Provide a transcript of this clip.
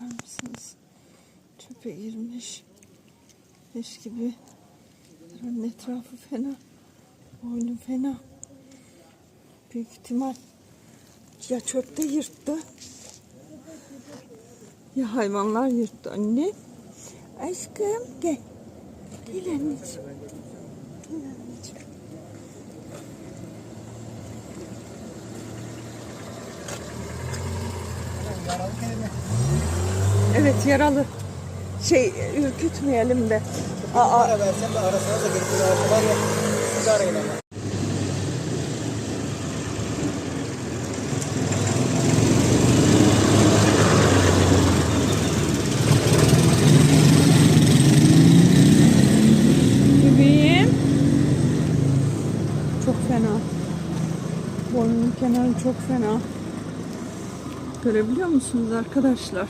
Bakar mısınız? Çöpe girmiş. Leş gibi. Buranın etrafı fena. Boynu fena. Büyük ihtimal ya çöpte yırttı. Ya hayvanlar yırttı anne. Aşkım gel. Gel anneciğim. Gel anneciğim. Evet yaralı. Şey ürkütmeyelim de. Aa, Ara de da bir arada var ya. Siz arayın ama. Bebeğim. Çok fena. Boynunun kenarı çok fena. Görebiliyor musunuz arkadaşlar?